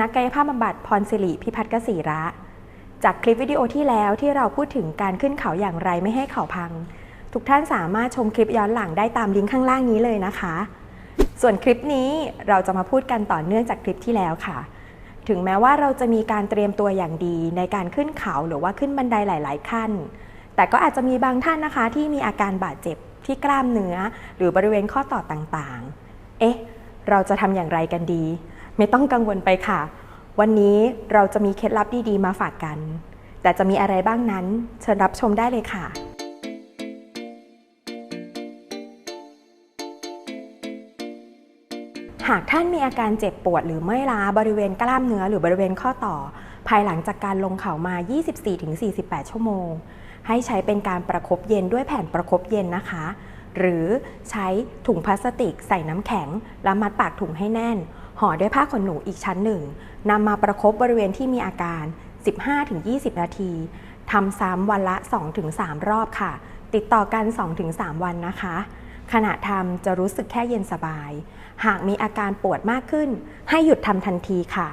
นักกายภาพบำบัดพรศิริพิพัฒน์กษีระ จากคลิปวิดีโอที่แล้วที่เราพูดถึงการขึ้นเขาอย่างไรไม่ให้เขาพัง ทุกท่านสามารถชมคลิปย้อนหลังได้ตามลิงก์ข้างล่างนี้เลยนะคะ ส่วนคลิปนี้เราจะมาพูดกันต่อเนื่องจากคลิปที่แล้วค่ะ ถึงแม้ว่าเราจะมีการเตรียมตัวอย่างดีในการขึ้นเขาหรือว่าขึ้นบันไดหลาย ๆ ขั้น แต่ก็อาจจะมีบางท่านนะคะ ที่มีอาการบาดเจ็บที่กล้ามเนื้อ หรือบริเวณข้อต่อต่างๆ เอ๊ะ เราจะทำอย่างไรกันดี ไม่ต้องกังวลไปค่ะ วันนี้เราจะมีเคล็ดลับดีๆ มาฝากกัน แต่จะมีอะไรบ้างนั้น เชิญรับชมได้เลยค่ะ หากท่านมีอาการเจ็บปวดหรือเมื่อยล้าบริเวณกล้ามเนื้อหรือบริเวณข้อต่อ ภายหลังจากการลงเขามา 24-48 ชั่วโมง ให้ใช้เป็นการประคบเย็นด้วยแผ่นประคบเย็นนะคะ หรือใช้ถุงพลาสติกใส่น้ำแข็ง แล้วมัดปากถุงให้แน่น ห่อด้วยผ้าขนหนูอีกชั้นหนึ่งนำมาประคบบริเวณที่มีอาการ 15-20 นาทีทำซ้ำวันละ 2-3 รอบค่ะ ติดต่อกัน 2-3 วันนะคะ ขณะทำจะรู้สึกแค่เย็นสบาย หากมีอาการปวดมากขึ้น ให้หยุดทำทันทีค่ะ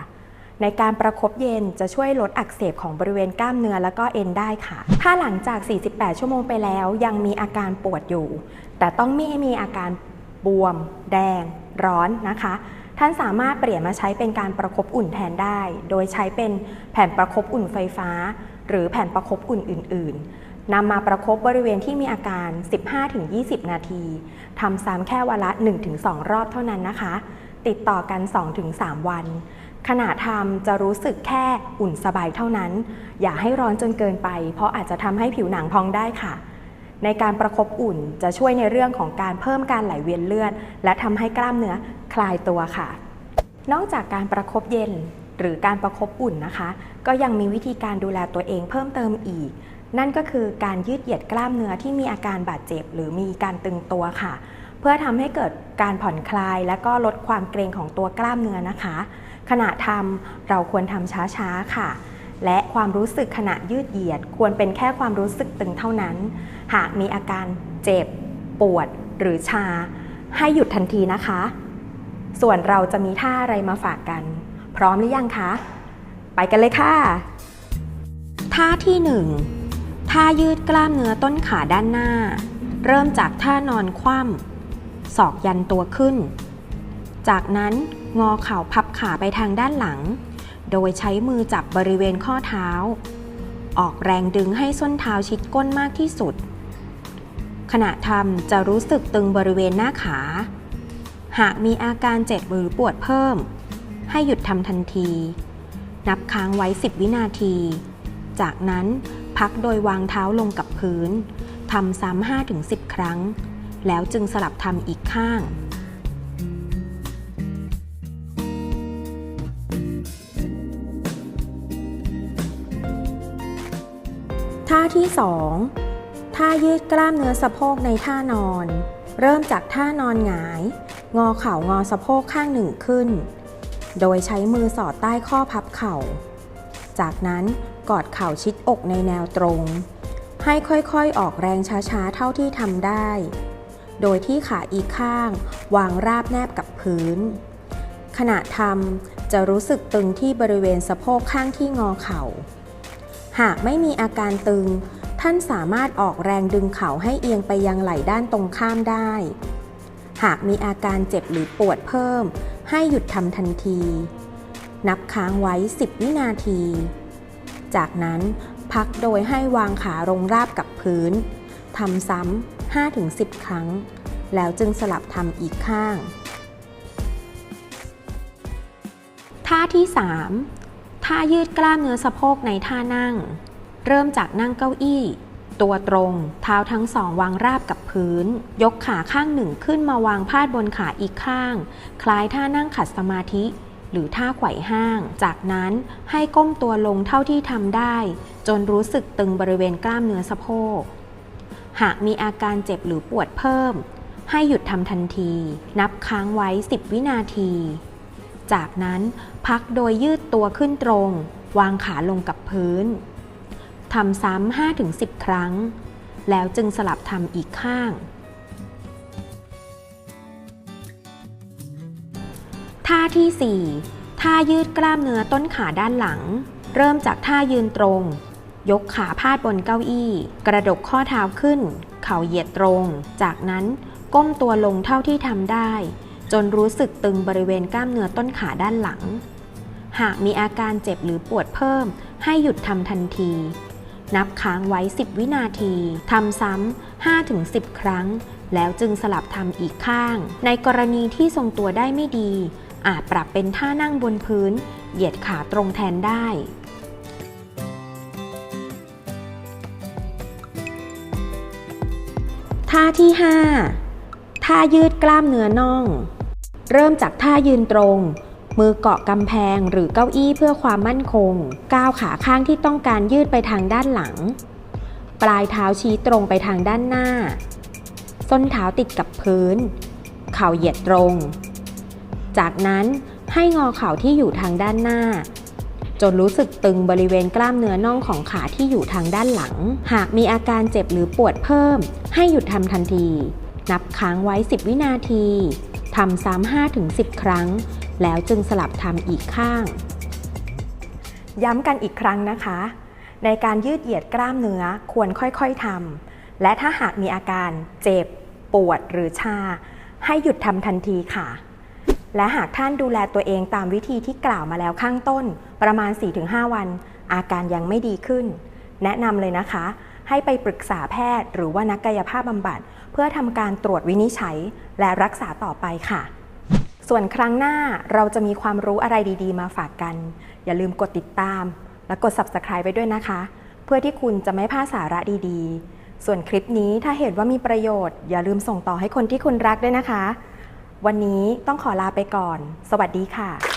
ในการประคบเย็นจะช่วยลดอักเสบของบริเวณกล้ามเนื้อแล้วก็เอ็นได้ค่ะ ถ้าหลังจาก 48 ชั่วโมงไปแล้ว ยังมีอาการปวดอยู่ แต่ต้องไม่มีอาการบวม แดง ร้อนนะคะ ท่านสามารถเปลี่ยนมาใช้เป็นการประคบอุ่นแทนได้ โดยใช้เป็นแผ่นประคบอุ่นไฟฟ้า หรือแผ่นประคบอุ่นอื่น ๆนำมาประคบบริเวณที่มีอาการ 15-20 นาทีทำซ้ำแค่วันละ 1-2 รอบเท่านั้นนะคะ ติดต่อกัน 2-3 วันขณะทำจะรู้สึกแค่อุ่นสบายเท่านั้น อย่าให้ร้อนจนเกินไป เพราะอาจจะทำให้ผิวหนังพองได้ค่ะ ในการประคบอุ่นจะช่วยในเรื่องของการเพิ่มการไหลเวียนเลือด และทำให้กล้ามเนื้อคลายตัวค่ะ นอกจากการประคบเย็นหรือการประคบอุ่นนะคะ ก็ยังมีวิธีการดูแลตัวเองเพิ่มเติมอีก นั่นก็คือการยืดเหยียดกล้ามเนื้อที่มีอาการบาดเจ็บ หรือมีการตึงตัวค่ะ เพื่อทำให้เกิดการผ่อนคลาย และก็ลดความเกร็งของตัวกล้ามเนื้อนะคะ ขณะทำเราควรทำช้าๆค่ะ และความรู้สึกขณะยืดเหยียด ควรเป็นแค่ความรู้สึกตึงเท่านั้น หากมีอาการเจ็บ ปวด หรือชา ให้หยุดทันทีนะคะ ส่วนเราจะมีท่าอะไรมาฝากกัน พร้อมหรือยังคะ ไปกันเลยค่ะ ท่าที่ 1 ท่ายืดกล้ามเนื้อต้นขาด้านหน้า เริ่มจากท่านอนคว่ำศอกยันตัวขึ้น จากนั้นงอเข่าพับขาไปทางด้านหลัง โดยใช้มือจับบริเวณข้อเท้า ออกแรงดึงให้ส้นเท้าชิดก้นมากที่สุด ขณะทำจะรู้สึกตึงบริเวณหน้าขา หากมีอาการเจ็บหรือปวดเพิ่ม ให้หยุดทำทันที นับค้างไว้ 10 วินาที จากนั้นพักโดยวางเท้าลงกับพื้นทำซ้ำ5-10 ครั้ง แล้วจึงสลับทำอีกข้าง ท่าที่ 2 ท่ายืดกล้ามเนื้อสะโพกในท่านอน เริ่มจากท่านอนหงาย งอเข่างอสะโพกข้างหนึ่งขึ้น โดยใช้มือสอดใต้ข้อพับเข่า จากนั้นกอดเข่าชิดอกในแนวตรง ให้ค่อยๆออกแรงช้าๆ เท่าที่ทำได้ โดยที่ขาอีกข้าง วางราบแนบกับพื้น ขณะทำจะรู้สึกตึงที่บริเวณสะโพกข้างที่งอเข่า หากไม่มีอาการตึง ท่านสามารถออกแรงดึงเข่าให้เอียงไปยังไหล่ด้านตรงข้ามได้ หากมีอาการเจ็บหรือปวดเพิ่ม ให้หยุดทำทันที นับค้างไว้ 10 วินาที จากนั้นพักโดยให้วางขาลงราบกับพื้นทำซ้ำ 5-10 ครั้ง แล้วจึงสลับทำอีกข้าง ท่าที่ 3 ท่ายืดกล้ามเนื้อสะโพกในท่านั่ง เริ่มจากนั่งเก้าอี้ ตัวตรง เท้าทั้งสองวางราบกับพื้น ยกขาข้างหนึ่งขึ้นมาวางพาดบนขาอีกข้าง คล้ายท่านั่งขัดสมาธิ หรือท่าไขว่ห้าง จากนั้นให้ก้มตัวลงเท่าที่ทำได้ จนรู้สึกตึงบริเวณกล้ามเนื้อสะโพก หากมีอาการเจ็บหรือปวดเพิ่ม ให้หยุดทำทันที นับค้างไว้ 10 วินาที จากนั้นพักโดยยืดตัวขึ้นตรง วางขาลงกับพื้นทำซ้ำ5-10 ครั้ง แล้วจึงสลับทำอีกข้าง ท่าที่ 4 ท่ายืดกล้ามเนื้อต้นขาด้านหลัง เริ่มจากท่ายืนตรง ยกขาพาดบนเก้าอี้ กระดกข้อเท้าขึ้น เข่าเหยียดตรง จากนั้นก้มตัวลงเท่าที่ทำได้ จนรู้สึกตึงบริเวณกล้ามเนื้อต้นขาด้านหลัง หากมีอาการเจ็บหรือปวดเพิ่ม ให้หยุดทำทันที นับค้างไว้ 10 วินาทีทำซ้ำ5-10 ครั้ง แล้วจึงสลับทำอีกข้าง ในกรณีที่ทรงตัวได้ไม่ดี อาจปรับเป็นท่านั่งบนพื้น เหยียดขาตรงแทนได้ท่าที่ 5 ท่ายืดกล้ามเนื้อน่อง เริ่มจากท่ายืนตรง มือเกาะกำแพงหรือเก้าอี้เพื่อความมั่นคง ก้าวขาข้างที่ต้องการยืดไปทางด้านหลัง ปลายเท้าชี้ตรงไปทางด้านหน้า ส้นเท้าติดกับพื้น เข่าเหยียดตรง จากนั้นให้งอเข่าที่อยู่ทางด้านหน้า จนรู้สึกตึงบริเวณกล้ามเนื้อน่องของขาที่อยู่ทางด้านหลัง หากมีอาการเจ็บหรือปวดเพิ่ม ให้หยุดทำทันที นับค้างไว้ 10 วินาทีำซ้ำ5ถึง10 ครั้ง แล้วจึงสลับทำอีกข้าง ย้ำกันอีกครั้งนะคะ ในการยืดเหยียดกล้ามเนื้อควรค่อยๆทำและถ้าหากมีอาการเจ็บ ปวดหรือชา ให้หยุดทำทันทีค่ะ และหากท่านดูแลตัวเองตามวิธีที่กล่าวมาแล้วข้างต้น ประมาณ 4-5 วัน อาการยังไม่ดีขึ้น แนะนำเลยนะคะ ให้ไปปรึกษาแพทย์ หรือว่านักกายภาพบำบัด เพื่อทำการตรวจวินิจฉัยและรักษาต่อไปค่ะ ส่วนครั้งหน้าเราจะมีความรู้อะไรดีๆ มาฝากกัน อย่าลืมกดติดตาม และกด subscribe ไปด้วยนะคะ เพื่อที่คุณจะไม่พลาดสาระดีๆ ส่วนคลิปนี้ถ้าเห็นว่ามีประโยชน์ อย่าลืมส่งต่อให้คนที่คุณรักด้วยนะคะ วันนี้ต้องขอลาไปก่อน สวัสดีค่ะ